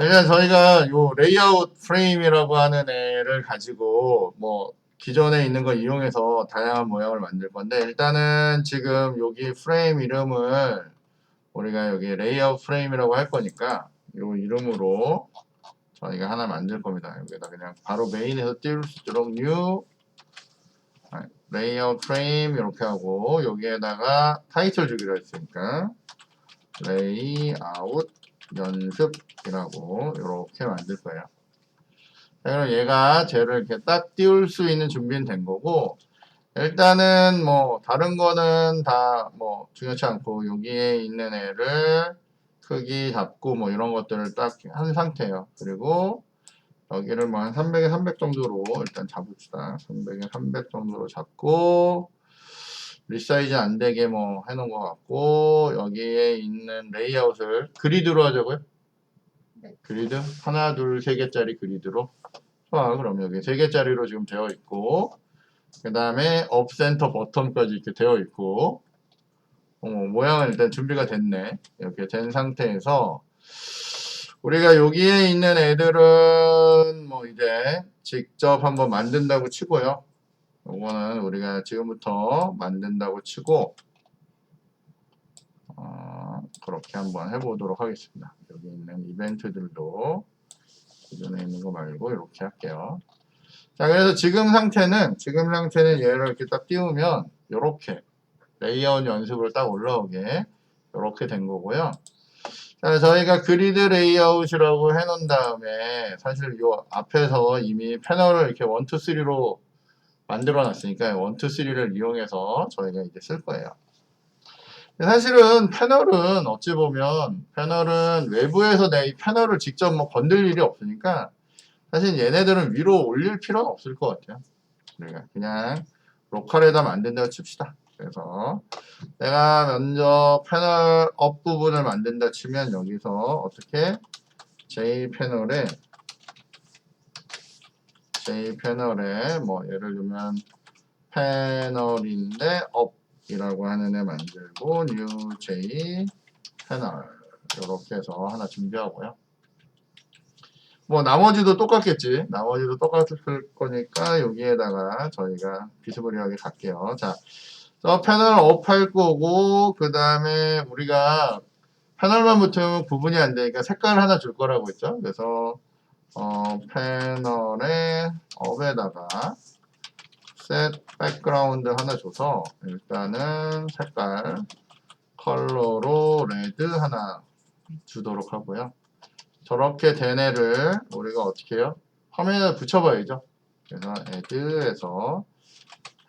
일단 저희가 요 레이아웃 프레임이라고 하는 애를 가지고 뭐 기존에 있는 걸 이용해서 다양한 모양을 만들 건데 일단은 지금 여기 프레임 이름을 우리가 여기 레이아웃 프레임이라고 할 거니까 요 이름으로 저희가 하나 만들 겁니다. 여기다 그냥 바로 메인에서 띄울 수 있도록 new 레이아웃 프레임 이렇게 하고 여기에다가 타이틀 주기로 했으니까 레이아웃 연습이라고 이렇게 만들 거예요. 자, 그럼 얘가 쟤를 이렇게 딱 띄울 수 있는 준비는 된 거고 일단은 뭐 다른 거는 다 뭐 중요치 않고 여기에 있는 애를 크기 잡고 뭐 이런 것들을 딱 한 상태예요. 그리고 여기를 뭐 한 300에 300 정도로 일단 잡읍시다. 300에 300 정도로 잡고 리사이즈 안 되게 뭐 해놓은 것 같고 여기에 있는 레이아웃을 그리드로 하자고요? 네. 그리드? 하나 둘 세 개짜리 그리드로? 좋아. 그럼 여기 세 개짜리로 지금 되어 있고 그 다음에 업 센터 버튼까지 이렇게 되어 있고 어, 모양은 일단 준비가 됐네. 이렇게 된 상태에서 우리가 여기에 있는 애들은 뭐 이제 직접 한번 만든다고 치고요 요거는 우리가 지금부터 만든다고 치고 어, 그렇게 한번 해보도록 하겠습니다. 여기 있는 이벤트들도 기존에 있는 거 말고 이렇게 할게요. 자 그래서 지금 상태는 지금 상태는 얘를 이렇게 딱 띄우면 이렇게 레이아웃 연습으로 딱 올라오게 이렇게 된 거고요. 자, 저희가 그리드 레이아웃이라고 해놓은 다음에 사실 요 앞에서 이미 패널을 이렇게 1, 2, 3로 만들어 놨으니까 1, 2, 3를 이용해서 저희가 이제 쓸 거예요. 사실은 패널은 어찌 보면 패널은 외부에서 내 이 패널을 직접 뭐 건들 일이 없으니까 사실 얘네들은 위로 올릴 필요는 없을 것 같아요. 우리가 그냥 로컬에다 만든다고 칩시다. 그래서 내가 먼저 패널 업 부분을 만든다 치면 여기서 어떻게 J 패널에 J 패널에 뭐 예를 들면 패널인데 업이라고 하는 애 만들고 new J 패널 이렇게 해서 하나 준비하고요. 뭐 나머지도 똑같겠지. 나머지도 똑같을 거니까 여기에다가 저희가 비스무리하게 갈게요. 자, 저 패널 업 할 거고 그 다음에 우리가 패널만 붙으면 구분이 안 되니까 색깔 하나 줄 거라고 했죠. 그래서 어, 패널의 업에다가 셋 백그라운드 하나 줘서 일단은 색깔 컬러로 레드 하나 주도록 하고요. 저렇게 된 애를 우리가 어떻게 해요? 화면에 붙여봐야죠. 그래서 에드에서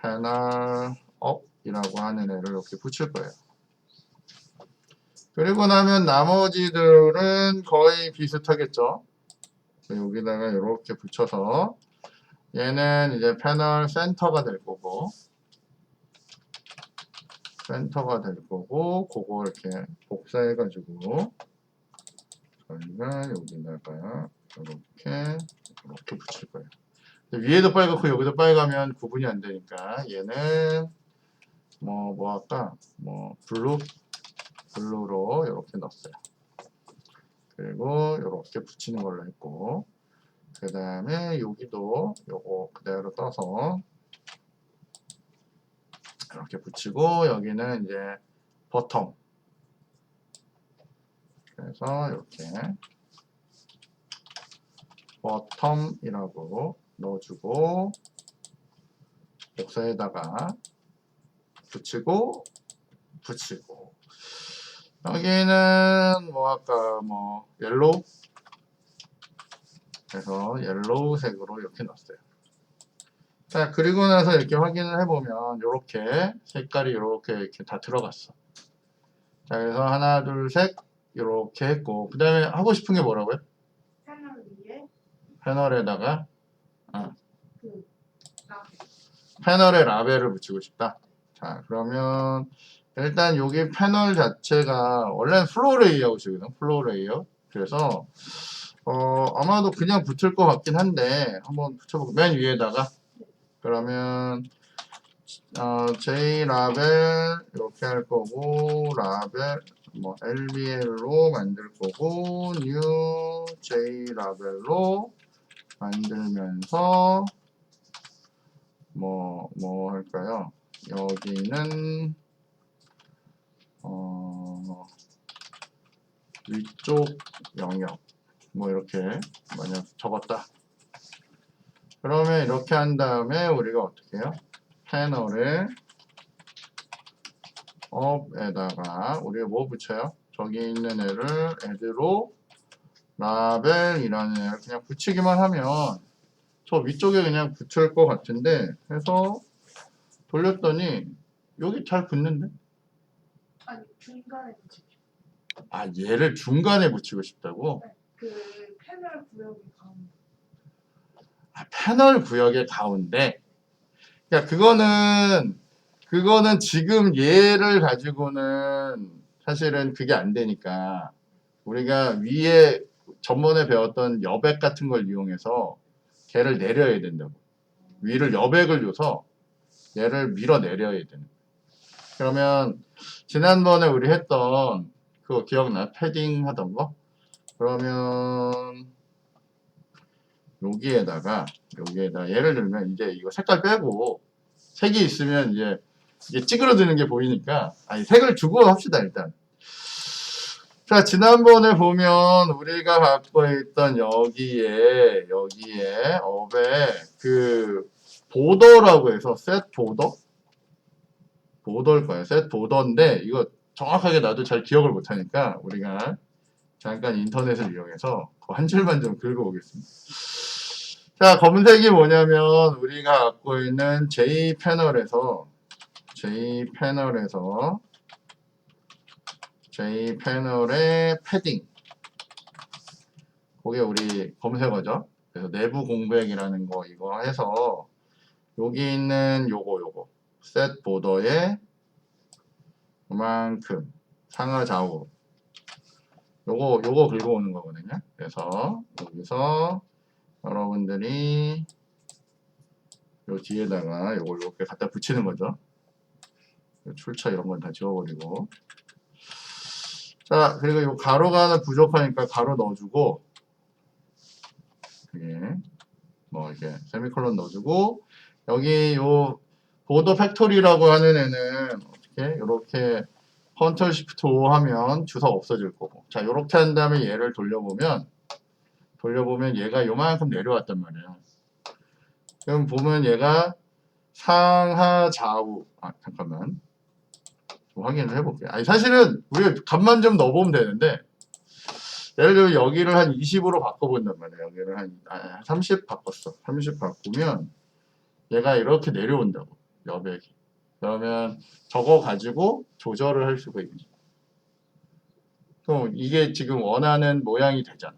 패널 업이라고 하는 애를 이렇게 붙일 거예요. 그리고 나면 나머지들은 거의 비슷하겠죠. 여기다가 이렇게 붙여서 얘는 이제 패널 센터가 될 거고 센터가 될 거고 그거 이렇게 복사해 가지고 저희가 여기다가 이렇게 이렇게 붙일 거예요. 위에도 빨갛고 여기도 빨가면 구분이 안 되니까 얘는 뭐뭐 할까 뭐 블루 블루로 이렇게 넣었어요. 그리고 이렇게 붙이는 걸로 했고 그 다음에 여기도 요거 그대로 떠서 이렇게 붙이고 여기는 이제 버텀. 그래서 이렇게 버텀이라고 넣어주고 복사에다가 붙이고 붙이고 여기는 뭐 아까 뭐 옐로우 그래서 옐로우색으로 이렇게 넣었어요. 자 그리고 나서 이렇게 확인을 해보면 이렇게 색깔이 이렇게 이렇게 다 들어갔어. 자 그래서 하나 둘셋 이렇게 했고 그 다음에 하고 싶은 게 뭐라고요? 패널 위에 패널에다가 그 나- 패널에 라벨을 붙이고 싶다. 자, 그러면 일단 여기 패널 자체가 원래는 플로우 레이아웃이거든. 플로우 레이아웃. 그래서 어, 아마도 그냥 붙을 것 같긴 한데 한번 붙여보고 맨 위에다가 그러면 어, J 라벨 이렇게 할 거고 라벨 뭐 LBL로 만들 거고 new J 라벨로 만들면서 뭐 뭐 할까요? 여기는 어 위쪽 영역 뭐 이렇게 만약 적었다. 그러면 이렇게 한 다음에 우리가 어떻게 해요? 패널에 업에다가 우리가 뭐 붙여요? 저기 있는 애를 애드로 라벨이라는 애를 그냥 붙이기만 하면 저 위쪽에 그냥 붙을 것 같은데 해서 돌렸더니 여기 잘 붙는데? 중간에 붙이죠. 아 얘를 중간에 붙이고 싶다고? 그 패널 구역이 가운데. 아, 패널 구역의 가운데. 야, 그거는, 그거는 지금 얘를 가지고는 사실은 그게 안 되니까 우리가 위에 전번에 배웠던 여백 같은 걸 이용해서 걔를 내려야 된다고. 위를 여백을 줘서 얘를 밀어 내려야 되는. 그러면 지난번에 우리 했던 그거 기억나? 패딩 하던 거? 그러면 여기에다가 여기에다 예를 들면 이제 이거 색깔 빼고 색이 있으면 이제 이게 찌그러드는 게 보이니까 아니 색을 주고 합시다 일단 자 지난번에 보면 우리가 갖고 있던 여기에 여기에 업에 그 보더라고 해서 셋 보더 보더일 거예요 셋 보더인데 이거 정확하게 나도 잘 기억을 못하니까 우리가 잠깐 인터넷을 이용해서 그한 줄만 좀 긁어보겠습니다. 자, 검색이 뭐냐면 우리가 갖고 있는 J 패널에서 J 패널에서 J 패널의 패딩 그게 우리 검색어죠. 그래서 내부 공백이라는 거 이거 해서 여기 있는 요거 요거 셋 보더의 그만큼 상하 좌우 요거 요거 긁어오는 거거든요. 그래서 여기서 여러분들이 요 뒤에다가 요걸 이렇게 갖다 붙이는 거죠. 요 출처 이런 건 다 지워버리고 자 그리고 요 가로가 하나 부족하니까 가로 넣어주고 이게 뭐 이렇게 세미콜론 넣어주고 여기 요 보더 팩토리라고 하는 애는 어떻게 이렇게 컨트롤 시프트 5 하면 주사 없어질 거고. 자 이렇게 한 다음에 얘를 돌려보면 돌려보면 얘가 요만큼 내려왔단 말이에요 그럼 보면 얘가 상하 좌우. 아 잠깐만. 좀 확인을 해볼게요 아니 사실은 우리가 값만 좀 넣어보면 되는데 예를 들어 여기를 한 20으로 바꿔본단 말이에요 여기를 한 아, 30 바꿨어. 30 바꾸면 얘가 이렇게 내려온다고 여백이 그러면 저거 가지고 조절을 할 수가 있죠. 그럼 이게 지금 원하는 모양이 되잖아.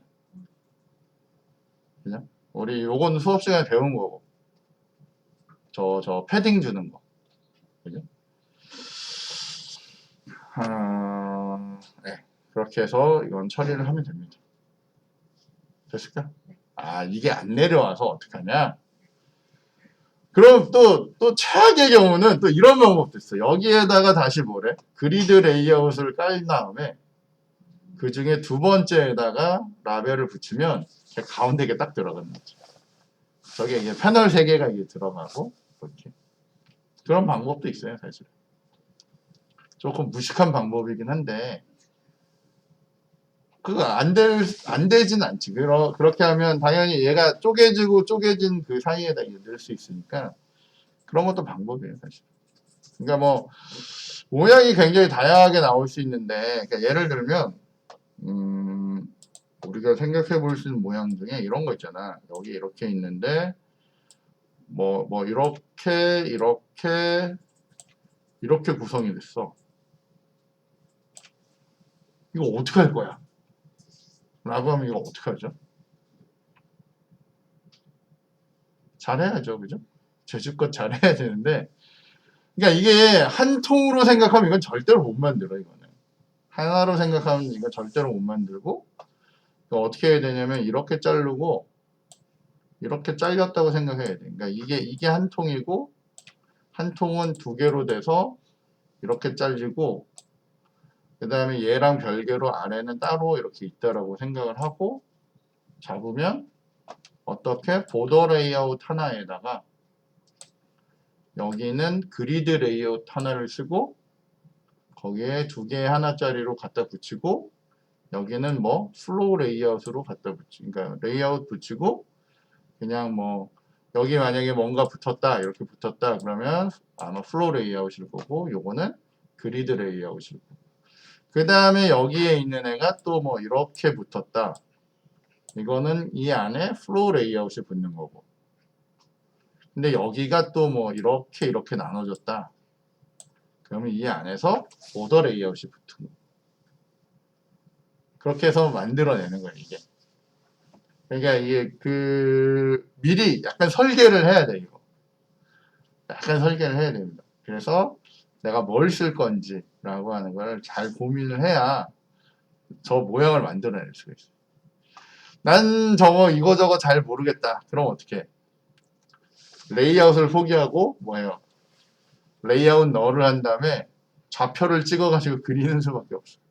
그죠? 우리 요건 수업 시간에 배운 거고. 저, 저 패딩 주는 거. 그죠? 아, 네. 그렇게 해서 이건 처리를 하면 됩니다. 됐을까? 아, 이게 안 내려와서 어떡하냐? 그럼 또, 또 최악의 경우는 또 이런 방법도 있어. 여기에다가 다시 뭐래? 그리드 레이아웃을 깔 다음에 그 중에 두 번째에다가 라벨을 붙이면 가운데 게 딱 들어가는 거죠. 저게 이제 패널 세 개가 이게 들어가고 이렇게 그런 방법도 있어요, 사실. 조금 무식한 방법이긴 한데 그거 안 될, 안 되진 않지. 그러, 그렇게 하면 당연히 얘가 쪼개지고 쪼개진 그 사이에다 넣을 수 있으니까 그런 것도 방법이에요, 사실. 그러니까 뭐, 모양이 굉장히 다양하게 나올 수 있는데, 그러니까 예를 들면, 음, 우리가 생각해 볼 수 있는 모양 중에 이런 거 있잖아. 여기 이렇게 있는데, 뭐, 뭐, 이렇게, 이렇게, 이렇게 구성이 됐어. 이거 어떻게 할 거야? 라고 하면 이거 어떻게 하죠? 잘해야죠, 그죠? 제주껏 잘해야 되는데, 그러니까 이게 한 통으로 생각하면 이건 절대로 못 만들어, 이거는. 하나로 생각하면 이거 절대로 못 만들고, 어떻게 해야 되냐면, 이렇게 자르고, 이렇게 잘렸다고 생각해야 돼. 그러니까 이게, 이게 한 통이고, 한 통은 두 개로 돼서, 이렇게 잘리고, 그 다음에 얘랑 별개로 아래는 따로 이렇게 있다라고 생각을 하고 잡으면 어떻게 보더 레이아웃 하나에다가 여기는 그리드 레이아웃 하나를 쓰고 거기에 두개 하나짜리로 갖다 붙이고 여기는 뭐 플로우 레이아웃으로 갖다 붙이 그러니까 레이아웃 붙이고 그냥 뭐 여기 만약에 뭔가 붙었다 이렇게 붙었다 그러면 아마 플로우 레이아웃일 거고 요거는 그리드 레이아웃일 거고 그 다음에 여기에 있는 애가 또 뭐 이렇게 붙었다. 이거는 이 안에 플로우 레이아웃이 붙는 거고. 근데 여기가 또 뭐 이렇게 이렇게 나눠졌다. 그러면 이 안에서 보더 레이아웃이 붙은 거 그렇게 해서 만들어내는 거예요 이게. 그러니까 이게 그 미리 약간 설계를 해야 돼 이거. 약간 설계를 해야 됩니다. 그래서 내가 뭘 쓸 건지라고 하는 걸 잘 고민을 해야 저 모양을 만들어낼 수가 있어요. 난 저거 이거 저거 잘 모르겠다. 그럼 어떻게 해? 레이아웃을 포기하고 뭐예요? 레이아웃 너를 한 다음에 좌표를 찍어가지고 그리는 수밖에 없어요.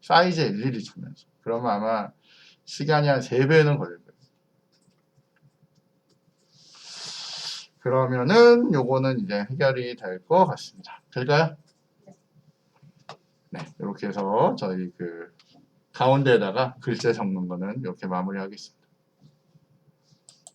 사이즈 일일이 주면서. 그러면 아마 시간이 한 3배는 걸릴 거예요. 그러면은 요거는 이제 해결이 될 것 같습니다. 될까요? 네, 이렇게 해서 저희 그 가운데에다가 글자 적는 거는 이렇게 마무리하겠습니다.